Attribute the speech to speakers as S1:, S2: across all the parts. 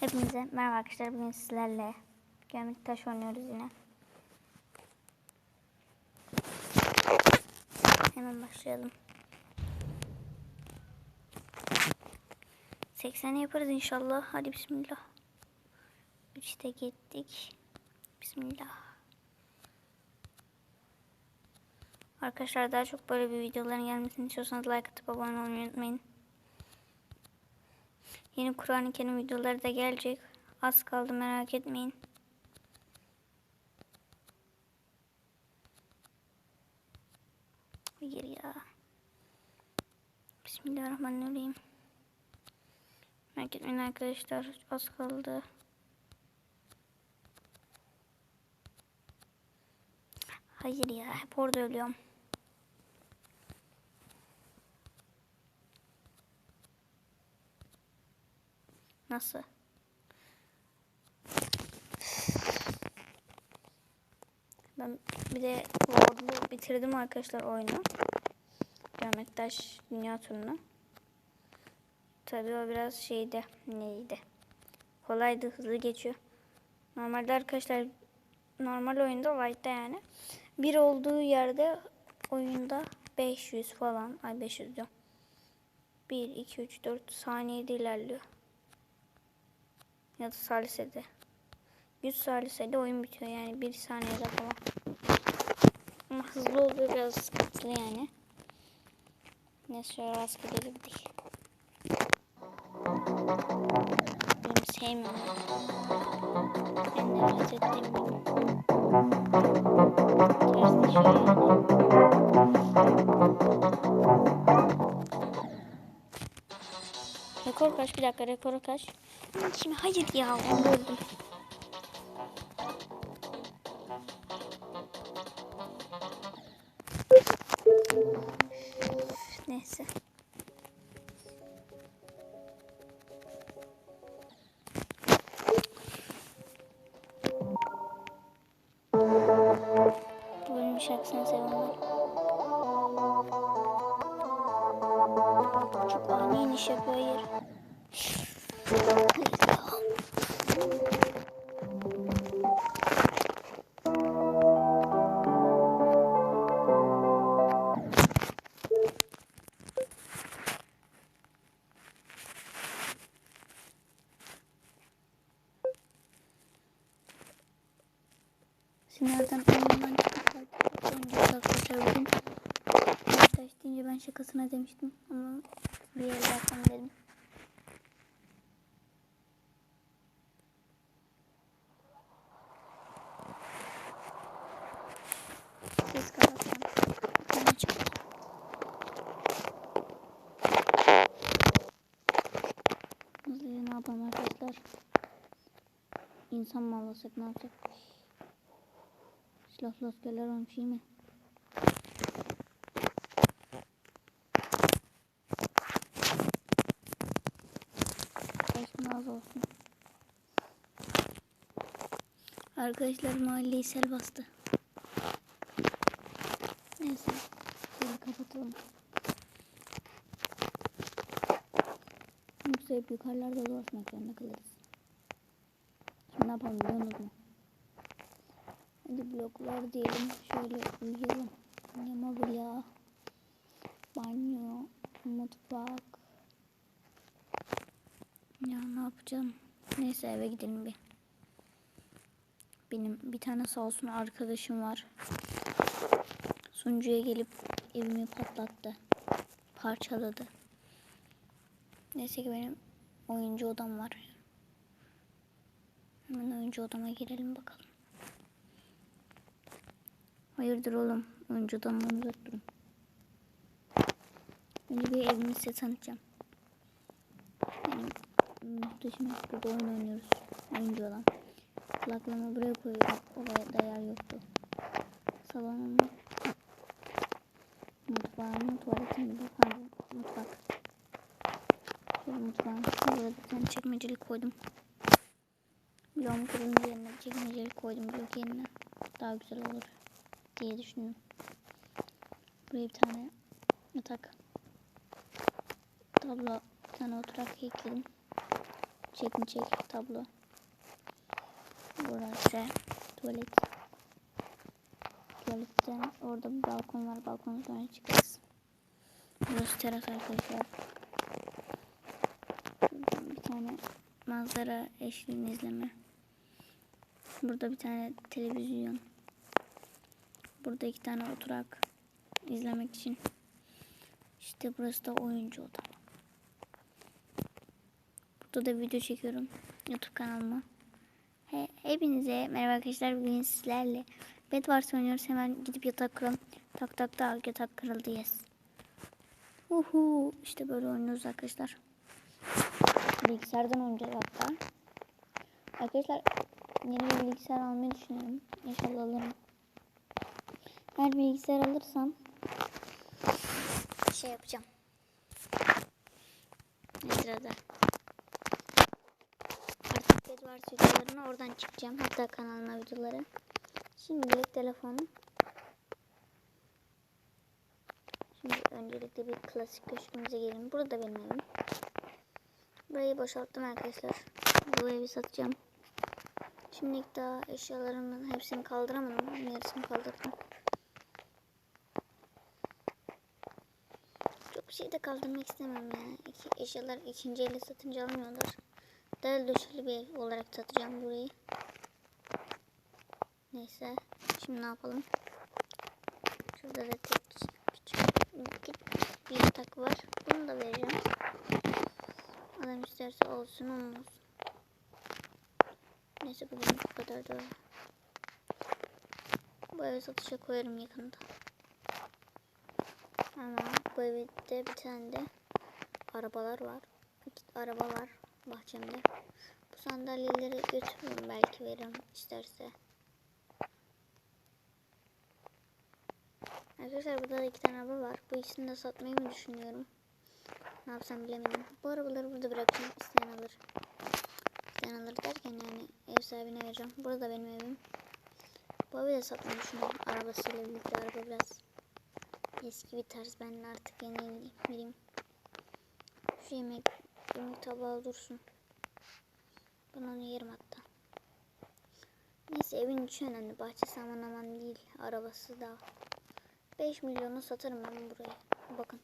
S1: Hepinize merhaba arkadaşlar. Bugün sizlerle Gemlik Taş oynuyoruz yine. Hemen başlayalım. 80 yaparız inşallah. Hadi bismillah. 3'te gittik. Bismillah. Arkadaşlar daha çok böyle bir videoların gelmesini istiyorsanız like atıp abone olmayı unutmayın. Yeni Kur'an-ı Kerim videoları da gelecek. Az kaldı merak etmeyin. Hayır ya. Bismillahirrahmanirrahim. Merak etmeyin arkadaşlar. Az kaldı. Hayır ya. Hep orada ölüyorum. Nasıl? Ben bir de Lord'u bitirdim arkadaşlar oyunu. Geometraş Dünya turunu. Tabii o biraz şeydi. Neydi? Kolaydı, hızlı geçiyor. Normalde arkadaşlar normal oyunda light'ta yani. Bir olduğu yerde oyunda 500 falan. Ay 500 diyorum. 1, 2, 3, 4 saniyede ilerliyor ya da salisede. 100 salisede oyun bitiyor yani 1 saniyede falan. Ama hızlı oluyor biraz sıkıntılı yani. Neyse şöyle rastgele girdik. Benim sevmiyorum. En nefret ettiğim. Ters düşüyor Rekor kaç? Bir dakika rekoru kaç? Şimdi hayır ya onu öldüm. Neyse. Bu bölümün şarkısını ben. Çok ani iniş yapıyor arkadaşlar bugün. Deyince ben şakasına demiştim ama bir yere yapmam dedim. Ses arkadaşlar? İnsan mı alırsak ne yapacak? Silahlı askerler varmış iyi mi? Olsun. Arkadaşlar mahalleyi sel bastı. Neyse. Şöyle kapatalım. Yoksa hep yukarılarda dolaşmak zorunda kalırız. Şimdi ne yapalım biliyor musunuz? Hadi bloklar diyelim. Şöyle uyuyalım. Ne mobilya. Banyo. Mutfak. Ya ne yapacağım? Neyse eve gidelim bir. Benim bir tane sağ olsun arkadaşım var. Sunucuya gelip evimi patlattı. Parçaladı. Neyse ki benim oyuncu odam var. Hemen oyuncu odama girelim bakalım. Hayırdır oğlum? Oyuncu odamdan uzak durun. Önce bir evimi size tanıtacağım. Benim muhteşem burada oyun oynuyoruz. Oyuncu olan. Kulaklığımı buraya koyuyorum. Oraya dayar yoktu. Salonum mutfağım, tuvaletim, pardon, mutfak. Şöyle mutfağım. Burada bir tane çekmecelik koydum. Bloğum kırılınca yerine çekmecelik koydum blok yerine. Daha güzel olur diye düşündüm. Buraya bir tane yatak. Tablo, bir tane oturak ekledim. Çekin çek tablo. Burası tuvalet. Tuvaletten orada bir balkon var. Balkona sonra çıkarız. Burası teras arkadaşlar. Şuradan bir tane manzara eşliğini izleme. Burada bir tane televizyon. Burada iki tane oturak izlemek için. İşte burası da oyuncu odam. Burada da video çekiyorum. YouTube kanalıma. He, hepinize merhaba arkadaşlar. Bugün sizlerle Bed Wars oynuyoruz. Hemen gidip yatak kuralım. Tak tak tak yatak kırıldı yes. Uhu. İşte böyle oynuyoruz arkadaşlar. Bilgisayardan oynayacağız hatta. Arkadaşlar yeni bir bilgisayar almayı düşünüyorum. İnşallah alırım. Eğer bilgisayar alırsam şey yapacağım. Ne sırada? Artık Bedwars videolarına oradan çıkacağım. Hatta kanalıma videoları. Şimdilik telefonum. Şimdi öncelikle bir klasik köşkümüze gelin. Burada benim evim. Burayı boşalttım arkadaşlar. Bu evi satacağım. Şimdilik daha eşyalarımın hepsini kaldıramadım. Yarısını kaldırdım. Çok bir şey de kaldırmak istemem ya. İki, eşyalar ikinci elle satınca almıyorlar. Del döşeli bir ev olarak satacağım burayı. Neyse. Şimdi ne yapalım? Şurada da tek küçük bir yatak var. Bunu da vereceğim. Adam isterse olsun olmaz. Neyse bugün bu kadar da. Bu evi satışa koyarım yakında. Ama bu evde bir tane de arabalar var. İki araba var bahçemde. Bu sandalyeleri götürürüm belki veririm isterse. Arkadaşlar burada da iki tane araba var. Bu ikisini de satmayı mı düşünüyorum? Ne yapsam bilemedim. Bu arabaları burada bırakacağım. İsteyen alır. İsteyen alır derken yani ev sahibine vereceğim. Burada benim evim. Bu evi de satmayı düşünüyorum. Arabasıyla birlikte araba biraz eski bir tarz. Ben artık yeni biriyim. Şu yemek, yemek tabağı dursun. Ben onu yerim hatta. Neyse evin içi önemli. Bahçesi aman aman değil. Arabası da. 5 milyonu satarım ben burayı. Bakın.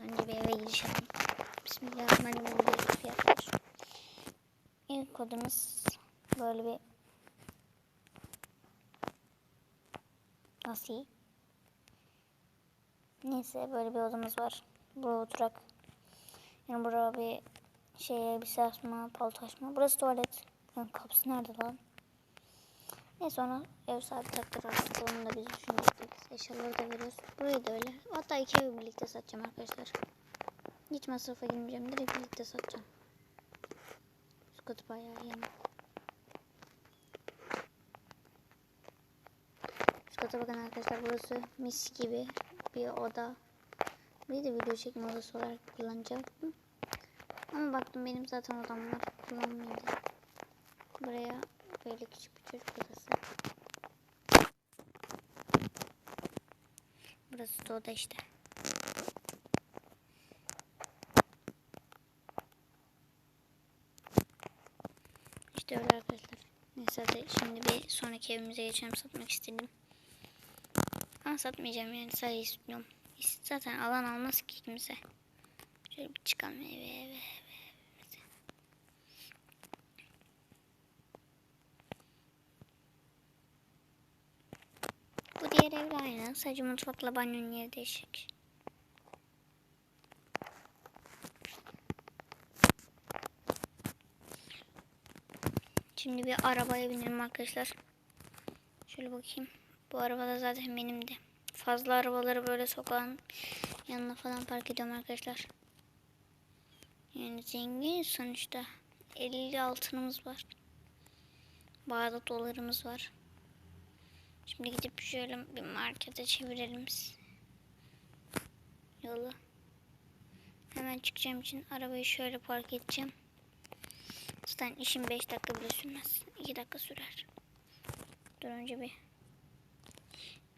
S1: Önce bir eve giriş yapayım. Bismillahirrahmanirrahim. İlk kodumuz böyle bir Nasıl? Neyse böyle bir odamız var. Buraya oturak. Yani buraya bir şey bir asma, palto asma. Burası tuvalet. Yani kapısı nerede lan? Neyse ona ev sahibi takdir artık. Onu da biz düşünecektik. Eşyaları da veriyoruz. Burayı da öyle. Hatta iki evi birlikte satacağım arkadaşlar. Hiç masrafa girmeyeceğim. Direkt birlikte satacağım. Şu katı bayağı ama. Şu kata bakın arkadaşlar. Burası mis gibi bir oda. Bir de video çekme odası olarak kullanacaktım. Ama baktım benim zaten odam var. Kullanmayayım dedim. Buraya böyle küçük bir çocuk odası. Burası da oda işte. İşte öyle arkadaşlar. Neyse hadi şimdi bir sonraki evimize geçelim satmak istedim. Ama satmayacağım yani sadece istiyorum. Zaten alan almaz ki kimse. Şöyle bir çıkalım eve eve eve. Bu diğer evle aynı. Sadece mutfakla banyonun yeri değişik. Şimdi bir arabaya binelim arkadaşlar. Şöyle bakayım. Bu araba da zaten benimdi. Fazla arabaları böyle sokağın yanına falan park ediyorum arkadaşlar. Yani zengin sonuçta. 50 altınımız var. Bazı dolarımız var. Şimdi gidip şöyle bir markete çevirelim yolu. Hemen çıkacağım için arabayı şöyle park edeceğim. Zaten işim 5 dakika bile sürmez. 2 dakika sürer. Dur önce bir.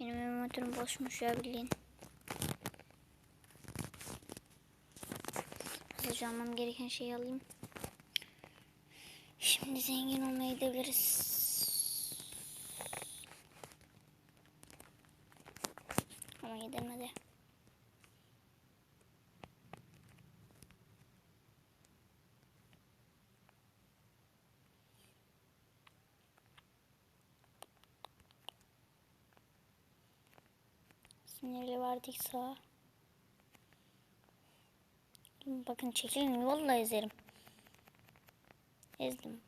S1: Benim envanterim boşmuş ya bildiğin. Hızlıca almam gereken şeyi alayım. Şimdi zengin olmaya gidebiliriz. Ama gidelim vardık sağa. Bakın çekilin vallahi ezerim. Ezdim.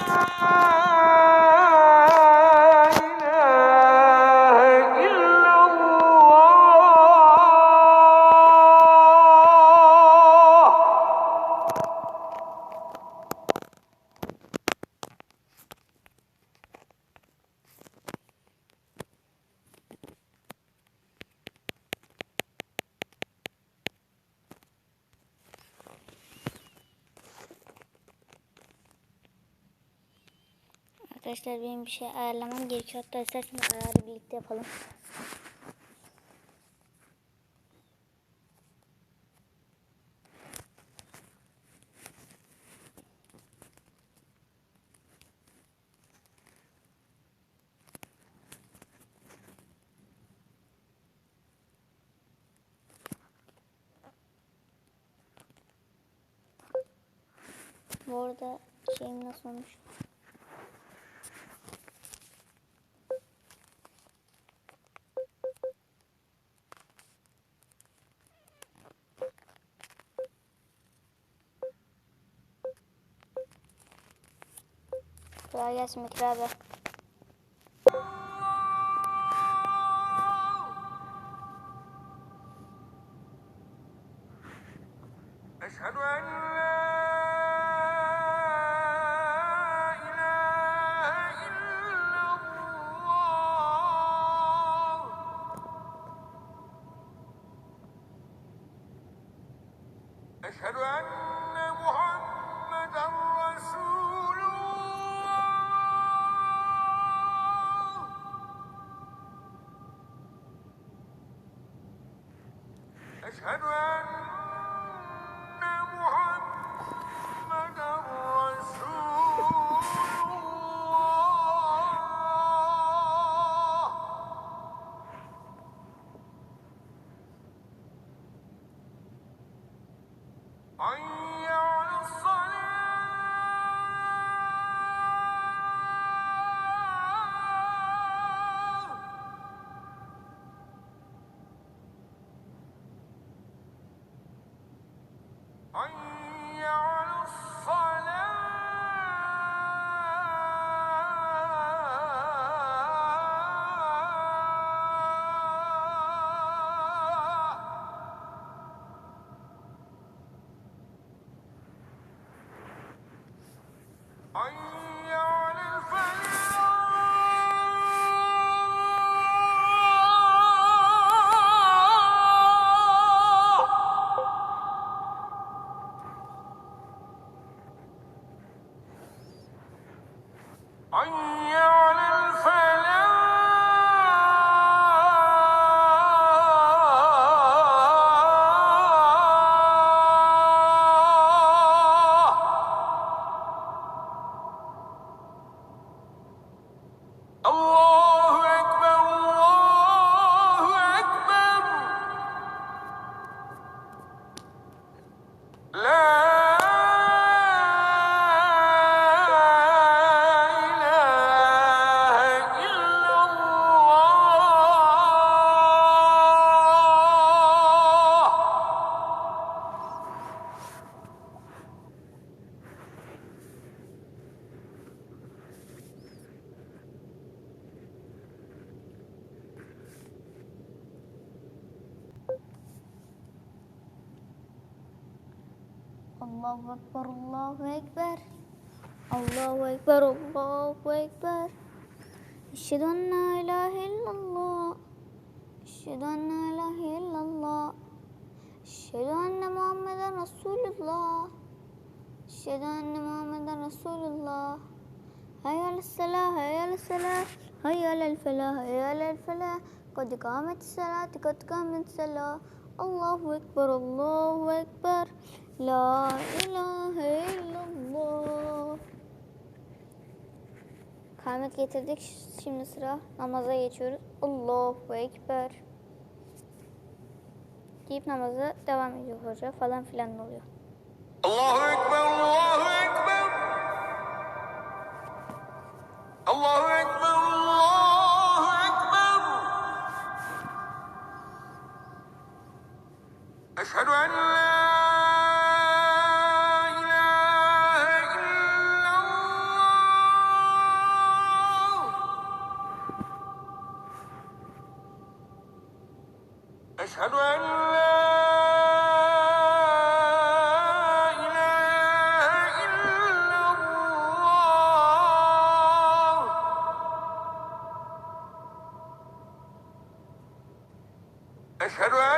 S1: Ah! Şey ayarlamam gerekiyor. Hatta isterseniz ayarı birlikte yapalım. Bu arada şeyim nasıl olmuş? Kolay gelsin Bekir abi. Henry!
S2: أشهد أن لا إله إلا الله. أشهد أن لا إله إلا الله. أشهد أن محمدا رسول الله.
S1: أشهد أن محمدا رسول الله. هيا للصلاة هيا للصلاة هيا للفلاح هيا للفلاح قد قامت الصلاة قد قامت الصلاة. الله أكبر الله أكبر. لا إله إلا الله. Kâmet getirdik. Şimdi sıra namaza geçiyoruz. Allahu Ekber. Deyip namaza devam ediyor hoca falan filan oluyor.
S2: Allahu Ekber, Shut up!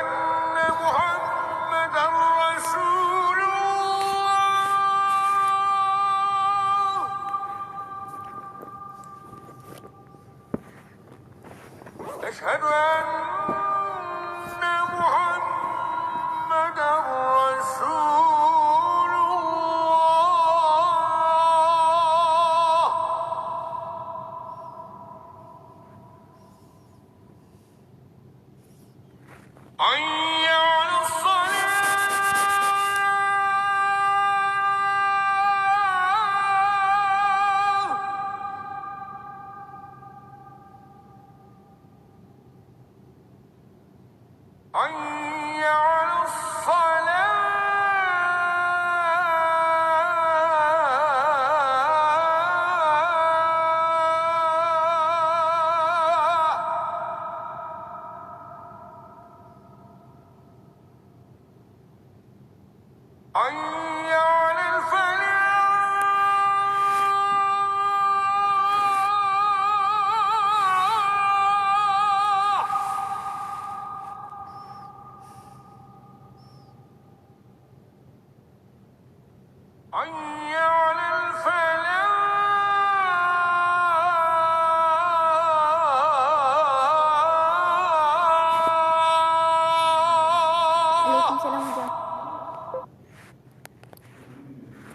S2: 哎呀。 아